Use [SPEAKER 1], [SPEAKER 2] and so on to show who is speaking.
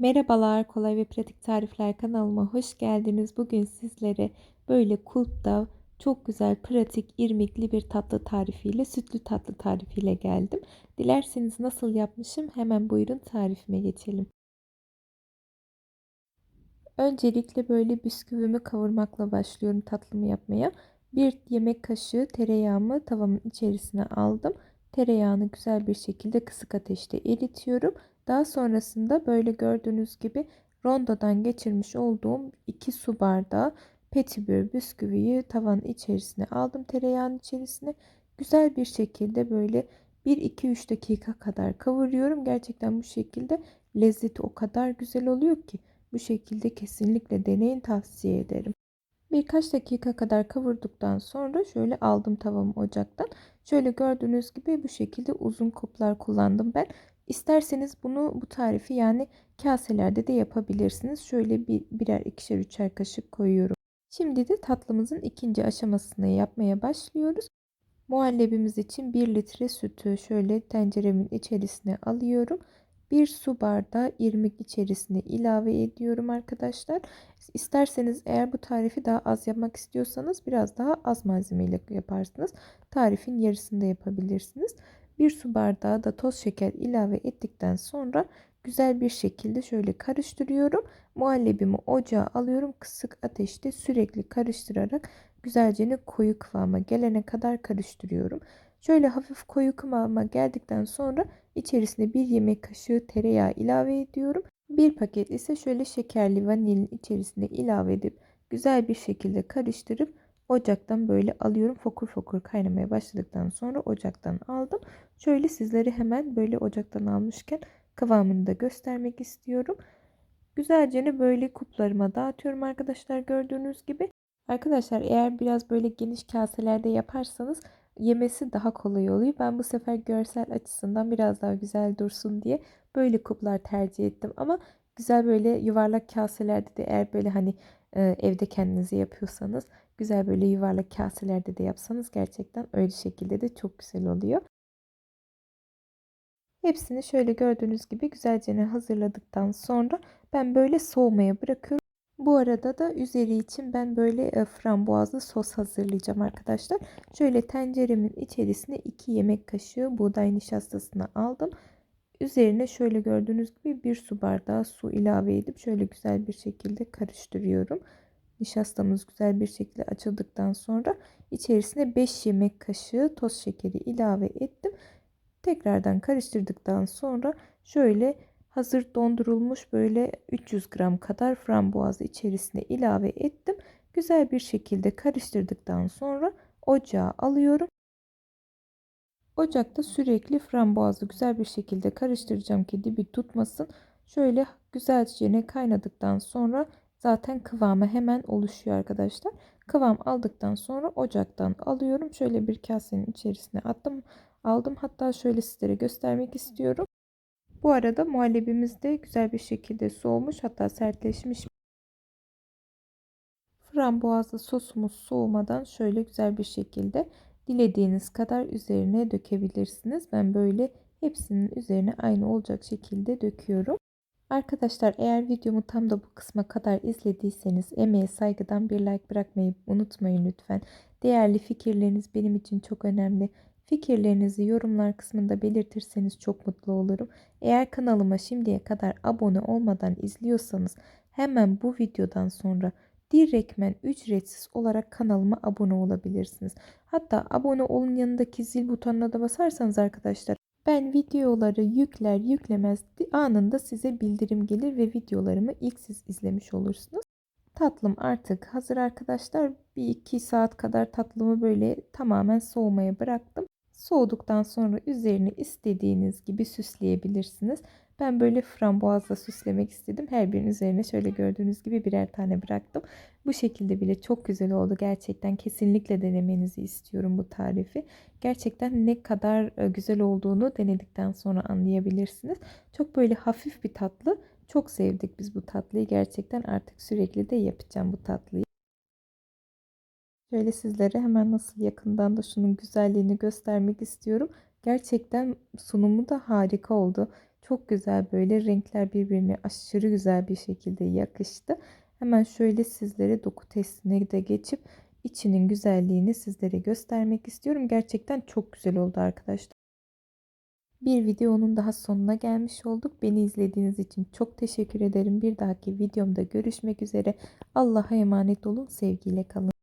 [SPEAKER 1] Merhabalar, Kolay ve Pratik Tarifler kanalıma hoş geldiniz. Bugün sizlere böyle kulpta çok güzel, pratik, irmikli bir tatlı tarifiyle, sütlü tatlı tarifiyle geldim. Dilerseniz nasıl yapmışım hemen buyurun tarifime geçelim. Öncelikle böyle bisküvimi kavurmakla başlıyorum tatlımı yapmaya. Bir yemek kaşığı tereyağımı tavamın içerisine aldım. Tereyağını güzel bir şekilde kısık ateşte eritiyorum. Daha sonrasında böyle gördüğünüz gibi rondodan geçirmiş olduğum 2 su bardağı petibör bisküviyi tavanın içerisine aldım tereyağın içerisine. Güzel bir şekilde böyle 1-2-3 dakika kadar kavuruyorum. Gerçekten bu şekilde lezzeti o kadar güzel oluyor ki bu şekilde kesinlikle deneyin tavsiye ederim. Birkaç dakika kadar kavurduktan sonra şöyle aldım tavamı ocaktan. Şöyle gördüğünüz gibi bu şekilde uzun kuplar kullandım ben. İsterseniz bunu bu tarifi yani kaselerde de yapabilirsiniz. Şöyle bir birer ikişer üçer kaşık koyuyorum. Şimdi de tatlımızın ikinci aşamasını yapmaya başlıyoruz. Muhallebimiz için 1 litre sütü şöyle tenceremin içerisine alıyorum. 1 su bardağı irmik içerisine ilave ediyorum arkadaşlar. İsterseniz eğer bu tarifi daha az yapmak istiyorsanız biraz daha az malzemeyle yaparsınız. Tarifin yarısında yapabilirsiniz. 1 su bardağı da toz şeker ilave ettikten sonra güzel bir şekilde şöyle karıştırıyorum. Muhallebimi ocağa alıyorum. Kısık ateşte sürekli karıştırarak güzelce koyu kıvama gelene kadar karıştırıyorum. Şöyle hafif koyu kıvama geldikten sonra içerisine bir yemek kaşığı tereyağı ilave ediyorum. Bir paket ise şöyle şekerli vanilin içerisine ilave edip güzel bir şekilde karıştırıp ocaktan böyle alıyorum. Fokur fokur kaynamaya başladıktan sonra ocaktan aldım. Şöyle sizleri hemen böyle ocaktan almışken kıvamını da göstermek istiyorum. Güzelce böyle kuplarıma dağıtıyorum arkadaşlar gördüğünüz gibi. Arkadaşlar eğer biraz böyle geniş kaselerde yaparsanız yemesi daha kolay oluyor. Ben bu sefer görsel açısından biraz daha güzel dursun diye böyle kuplar tercih ettim. Ama güzel böyle yuvarlak kaselerde de eğer böyle hani e, evde kendinize yapıyorsanız güzel böyle yuvarlak kaselerde de yapsanız gerçekten öyle şekilde de çok güzel oluyor. Hepsini şöyle gördüğünüz gibi güzelce hazırladıktan sonra ben böyle soğumaya bırakıyorum. Bu arada da üzeri için ben böyle e, frambuazlı sos hazırlayacağım arkadaşlar. Şöyle tenceremin içerisine 2 yemek kaşığı buğday nişastasını aldım. Üzerine şöyle gördüğünüz gibi bir su bardağı su ilave edip şöyle güzel bir şekilde karıştırıyorum. Nişastamız güzel bir şekilde açıldıktan sonra içerisine 5 yemek kaşığı toz şekeri ilave ettim. Tekrardan karıştırdıktan sonra şöyle hazır dondurulmuş böyle 300 gram kadar frambuazı içerisine ilave ettim. Güzel bir şekilde karıştırdıktan sonra ocağa alıyorum. Ocakta sürekli frambuazı güzel bir şekilde karıştıracağım ki dibi tutmasın. Şöyle güzelce kaynadıktan sonra zaten kıvamı hemen oluşuyor arkadaşlar. Kıvam aldıktan sonra ocaktan alıyorum. Şöyle bir kasenin içerisine attım. Aldım hatta şöyle sizlere göstermek istiyorum. Bu arada muhallebimiz de güzel bir şekilde soğumuş hatta sertleşmiş. Frambuazlı sosumuz soğumadan şöyle güzel bir şekilde dilediğiniz kadar üzerine dökebilirsiniz. Ben böyle hepsinin üzerine aynı olacak şekilde döküyorum. Arkadaşlar eğer videomu tam da bu kısma kadar izlediyseniz emeğe saygıdan bir like bırakmayı unutmayın lütfen. Değerli fikirleriniz benim için çok önemli. Fikirlerinizi yorumlar kısmında belirtirseniz çok mutlu olurum. Eğer kanalıma şimdiye kadar abone olmadan izliyorsanız hemen bu videodan sonra direktmen ücretsiz olarak kanalıma abone olabilirsiniz. Hatta abone olun yanındaki zil butonuna da basarsanız arkadaşlar ben videoları yükler yüklemez anında size bildirim gelir ve videolarımı ilk siz izlemiş olursunuz. Tatlım artık hazır arkadaşlar. Bir iki saat kadar tatlımı böyle tamamen soğumaya bıraktım. Soğuduktan sonra üzerine istediğiniz gibi süsleyebilirsiniz. Ben böyle frambuazla süslemek istedim. Her birinin üzerine şöyle gördüğünüz gibi birer tane bıraktım. Bu şekilde bile çok güzel oldu. Gerçekten kesinlikle denemenizi istiyorum bu tarifi. Gerçekten ne kadar e, güzel olduğunu denedikten sonra anlayabilirsiniz. Çok böyle hafif bir tatlı. Çok sevdik biz bu tatlıyı. Gerçekten artık sürekli de yapacağım bu tatlıyı. Şöyle sizlere hemen nasıl yakından da şunun güzelliğini göstermek istiyorum. Gerçekten sunumu da harika oldu. Çok güzel böyle renkler birbirine aşırı güzel bir şekilde yakıştı. Hemen şöyle sizlere doku testine de geçip içinin güzelliğini sizlere göstermek istiyorum. Gerçekten çok güzel oldu arkadaşlar. Bir videonun daha sonuna gelmiş olduk. Beni izlediğiniz için çok teşekkür ederim. Bir dahaki videomda görüşmek üzere. Allah'a emanet olun. Sevgiyle kalın.